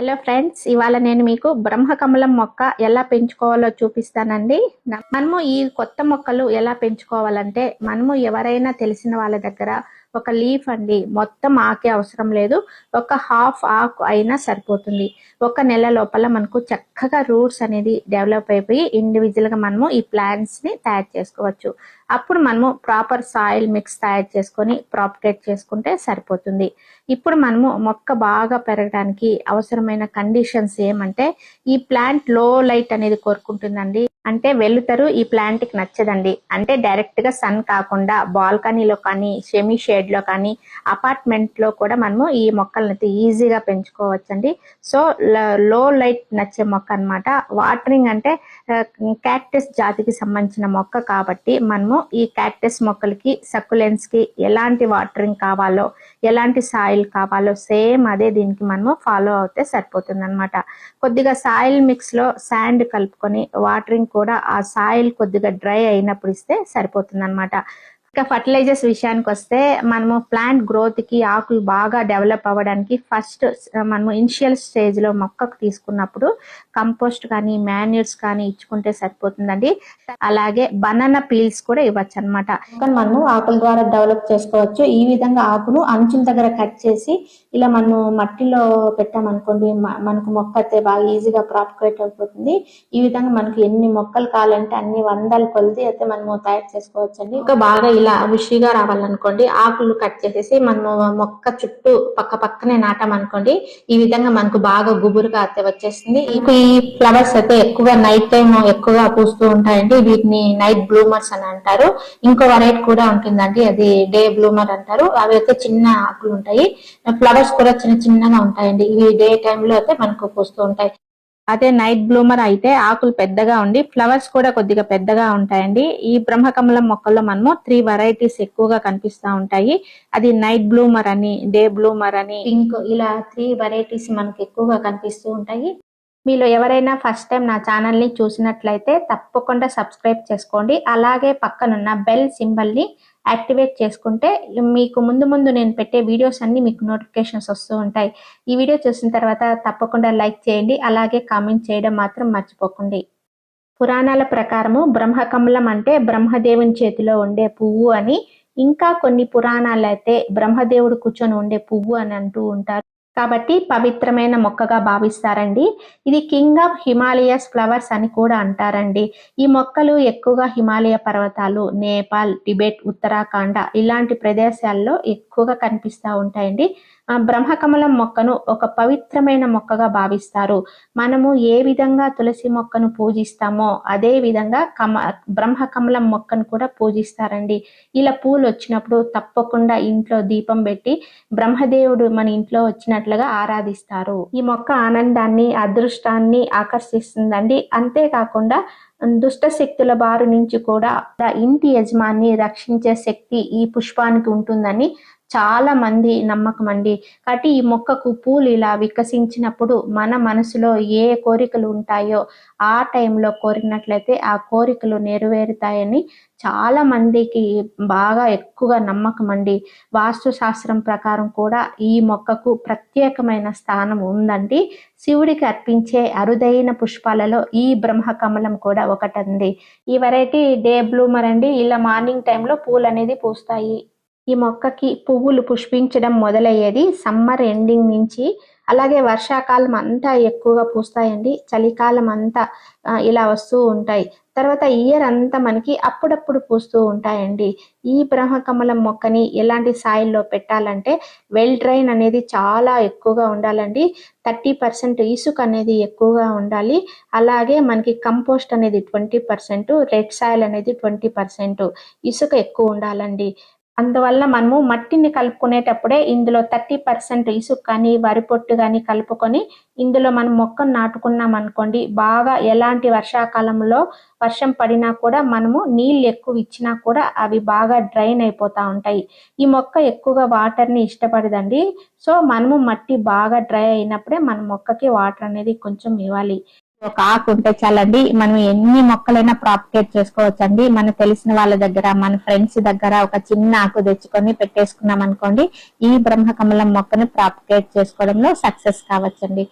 Hello friends ఇవాళ నేను మీకు బ్రహ్మకమలం మొక్క ఎలా పెంచుకోవాలో చూపిస్తానండి. మనము ఈ కొత్త మొక్కలు ఎలా పెంచుకోవాలంటే మనము ఎవరైనా తెలిసిన వాళ్ళ దగ్గర ఒక లీఫ్ అండి. మొత్తం ఆకే అవసరం లేదు. ఒక హాఫ్ ఆకు అయినా సరిపోతుంది. ఒక నెల లోపల మనకు చక్కగా రూట్స్ అనేది డెవలప్ అయిపోయి ఇండివిజువల్గా మనము ఈ ప్లాంట్స్ని తయారు చేసుకోవచ్చు. అప్పుడు మనము ప్రాపర్ సాయిల్ మిక్స్ తయారు చేసుకొని ప్రాపగేట్ చేసుకుంటే సరిపోతుంది. ఇప్పుడు మనము మొక్క బాగా పెరగడానికి అవసరమైన కండిషన్స్ ఏమంటే ఈ ప్లాంట్లో లైట్ అనేది కోరుకుంటుందండి. అంటే వెలుతరు ఈ ప్లాంట్కి నచ్చదండి. అంటే డైరెక్ట్గా సన్ కాకుండా బాల్కనీలో కానీ సెమీ షేడ్లో కానీ అపార్ట్మెంట్లో కూడా మనము ఈ మొక్కలను అయితే ఈజీగా పెంచుకోవచ్చండి. సో లో లైట్ నచ్చే మొక్క అన్నమాట. వాటరింగ్ అంటే క్యాక్టస్ జాతికి సంబంధించిన మొక్క కాబట్టి మనము ఈ క్యాక్టస్ మొక్కలకి సక్యులెన్స్కి ఎలాంటి వాటరింగ్ కావాలో ఎలాంటి సాయిల్ కావాలో సేమ్ అదే దీనికి మనము ఫాలో అవుతే సరిపోతుంది అనమాట కొద్దిగా సాయిల్ మిక్స్లో శాండ్ కలుపుకొని వాటరింగ్ కూడా ఆ సాయిల్ కొద్దిగా డ్రై అయినప్పుడు ఇస్తే సరిపోతుంది అనమాట ఇంకా ఫర్టిలైజర్స్ విషయానికి వస్తే మనము ప్లాంట్ గ్రోత్కి ఆకులు బాగా డెవలప్ అవ్వడానికి ఫస్ట్ మనము ఇనిషియల్ స్టేజ్లో మొక్కకు తీసుకున్నప్పుడు కంపోస్ట్ కానీ మాన్యూర్స్ కానీ ఇచ్చుకుంటే సరిపోతుందండి. అలాగే బనానా పీల్స్ కూడా ఇవ్వచ్చు అనమాట మనము ఆకుల ద్వారా డెవలప్ చేసుకోవచ్చు. ఈ విధంగా ఆకును అంచుల దగ్గర కట్ చేసి ఇలా మనము మట్టిలో పెట్టామనుకోండి మనకు మొక్క అయితే బాగా ఈజీగా ప్రాపగేట్ అయిపోతుంది. ఈ విధంగా మనకు ఎన్ని మొక్కలు కావాలంటే అన్ని వందల కొలది అయితే మనము తయారు చేసుకోవచ్చండి. ఇంకా బాగా ఇలా విషిగా రావాలనుకోండి ఆకులు కట్ చేసేసి మనము మొక్క చుట్టూ పక్క పక్కనే నాటామనుకోండి ఈ విధంగా మనకు బాగా గుబురుగా అయితే వచ్చేస్తుంది. ఈ ఫ్లవర్స్ అయితే ఎక్కువ నైట్ టైం ఎక్కువగా పూస్తూ ఉంటాయండి. వీటిని నైట్ బ్లూమర్స్ అని అంటారు. ఇంకో వెరైటీ కూడా ఉంటుందండి అది డే బ్లూమర్ అంటారు. అవి అయితే చిన్న ఆకులు ఉంటాయి. ఫ్లవర్స్ కూడా చిన్న చిన్నగా ఉంటాయండి. ఇవి డే లో అయితే మనకు పూస్తూ ఉంటాయి. అదే నైట్ బ్లూమర్ అయితే ఆకులు పెద్దగా ఉండి ఫ్లవర్స్ కూడా కొద్దిగా పెద్దగా ఉంటాయండి. ఈ బ్రహ్మకమలం మొక్కల్లో మనము త్రీ వెరైటీస్ ఎక్కువగా కనిపిస్తా ఉంటాయి. అది నైట్ బ్లూమర్ అని డే బ్లూమర్ అని పింక్ ఇలా త్రీ వెరైటీస్ మనకు ఎక్కువగా కనిపిస్తూ ఉంటాయి. మీలో ఎవరైనా ఫస్ట్ టైం నా ఛానల్ని చూసినట్లయితే తప్పకుండా సబ్స్క్రైబ్ చేసుకోండి. అలాగే పక్కనున్న బెల్ సింబల్ని యాక్టివేట్ చేసుకుంటే మీకు ముందు ముందు నేను పెట్టే వీడియోస్ అన్ని మీకు నోటిఫికేషన్స్ వస్తూ ఉంటాయి. ఈ వీడియో చూసిన తర్వాత తప్పకుండా లైక్ చేయండి. అలాగే కామెంట్ చేయడం మాత్రం మర్చిపోకండి. పురాణాల ప్రకారము బ్రహ్మకమలం అంటే బ్రహ్మదేవుని చేతిలో ఉండే పువ్వు అని ఇంకా కొన్ని పురాణాలు అయితే బ్రహ్మదేవుడు కూర్చొని ఉండే పువ్వు అని అంటూ ఉంటారు. కాబట్టి పవిత్రమైన మొక్కగా భావిస్తారండి. ఇది కింగ్ ఆఫ్ హిమాలయస్ ఫ్లవర్స్ అని కూడా అంటారండి. ఈ మొక్కలు ఎక్కువగా హిమాలయ పర్వతాలు నేపాల్ టిబెట్ ఉత్తరాఖండ ఇలాంటి ప్రదేశాల్లో ఎక్కువగా కనిపిస్తూ ఉంటాయండి. బ్రహ్మకమలం మొక్కను ఒక పవిత్రమైన మొక్కగా భావిస్తారు. మనము ఏ విధంగా తులసి మొక్కను పూజిస్తామో అదే విధంగా కమ బ్రహ్మకమలం మొక్కను కూడా పూజిస్తారండి. ఇలా పూలు వచ్చినప్పుడు తప్పకుండా ఇంట్లో దీపం పెట్టి బ్రహ్మదేవుడు మన ఇంట్లో వచ్చినట్లుగా ఆరాధిస్తారు. ఈ మొక్క ఆనందాన్ని అదృష్టాన్ని ఆకర్షిస్తుందండి. అంతేకాకుండా దుష్ట శక్తుల బారి నుంచి కూడా ఇంటి యజమాని రక్షించే శక్తి ఈ పుష్పానికి ఉంటుందని చాలా మంది నమ్మకం అండి. కాబట్టి ఈ మొక్కకు పూలు ఇలా వికసించినప్పుడు మన మనసులో ఏ కోరికలు ఉంటాయో ఆ టైంలో కోరినట్లయితే ఆ కోరికలు నెరవేరుతాయని చాలా మందికి బాగా ఎక్కువగా నమ్మకం అండి. వాస్తు శాస్త్రం ప్రకారం కూడా ఈ మొక్కకు ప్రత్యేకమైన స్థానం ఉందండి. శివుడికి అర్పించే అరుదైన పుష్పాలలో ఈ బ్రహ్మ కమలం కూడా ఒకటండి. ఈ వెరైటీ డే బ్లూమర్ అండి. ఇలా మార్నింగ్ టైంలో పూలు అనేది పూస్తాయి. ఈ మొక్కకి పువ్వులు పుష్పించడం మొదలయ్యేది సమ్మర్ ఎండింగ్ నుంచి. అలాగే వర్షాకాలం అంతా ఎక్కువగా పూస్తాయండి. చలికాలం అంతా ఇలా వస్తూ ఉంటాయి. తర్వాత ఇయర్ అంతా మనకి అప్పుడప్పుడు పూస్తూ ఉంటాయండి. ఈ బ్రహ్మకమలం మొక్కని ఎలాంటి సాయిల్లో పెట్టాలంటే వెల్ డ్రైన్ అనేది చాలా ఎక్కువగా ఉండాలండి. థర్టీ పర్సెంట్ ఇసుక అనేది ఎక్కువగా ఉండాలి. అలాగే మనకి కంపోస్ట్ అనేది ట్వంటీ పర్సెంట్ రెడ్ సాయిల్ అనేది ట్వంటీ పర్సెంట్ ఇసుక ఎక్కువ ఉండాలండి. అందువల్ల మనము మట్టిని కలుపుకునేటప్పుడే ఇందులో థర్టీ పర్సెంట్ ఇసుక కానీ వరి పొట్టు కానీ కలుపుకొని ఇందులో మనం మొక్కను నాటుకున్నాం అనుకోండి బాగా ఎలాంటి వర్షాకాలంలో వర్షం పడినా కూడా మనము నీళ్ళు ఎక్కువ ఇచ్చినా కూడా అవి బాగా డ్రైన్ అయిపోతా ఉంటాయి. ఈ మొక్క ఎక్కువగా వాటర్ని ఇష్టపడదండి. సో మనము మట్టి బాగా డ్రై అయినప్పుడే మన మొక్కకి వాటర్ అనేది కొంచెం ఇవ్వాలి. ఒక ఆకు ఉంటే చాలండి. మనం ఎన్ని మొక్కలైనా ప్రాపగేట్ చేసుకోవచ్చండి. మనకు తెలిసిన వాళ్ళ దగ్గర మన ఫ్రెండ్స్ దగ్గర ఒక చిన్న ఆకు తెచ్చుకొని పెట్టేసుకున్నాం అనుకోండి ఈ బ్రహ్మకమలం మొక్కను ప్రాపగేట్ చేసుకోవడంలో సక్సెస్ కావచ్చండి.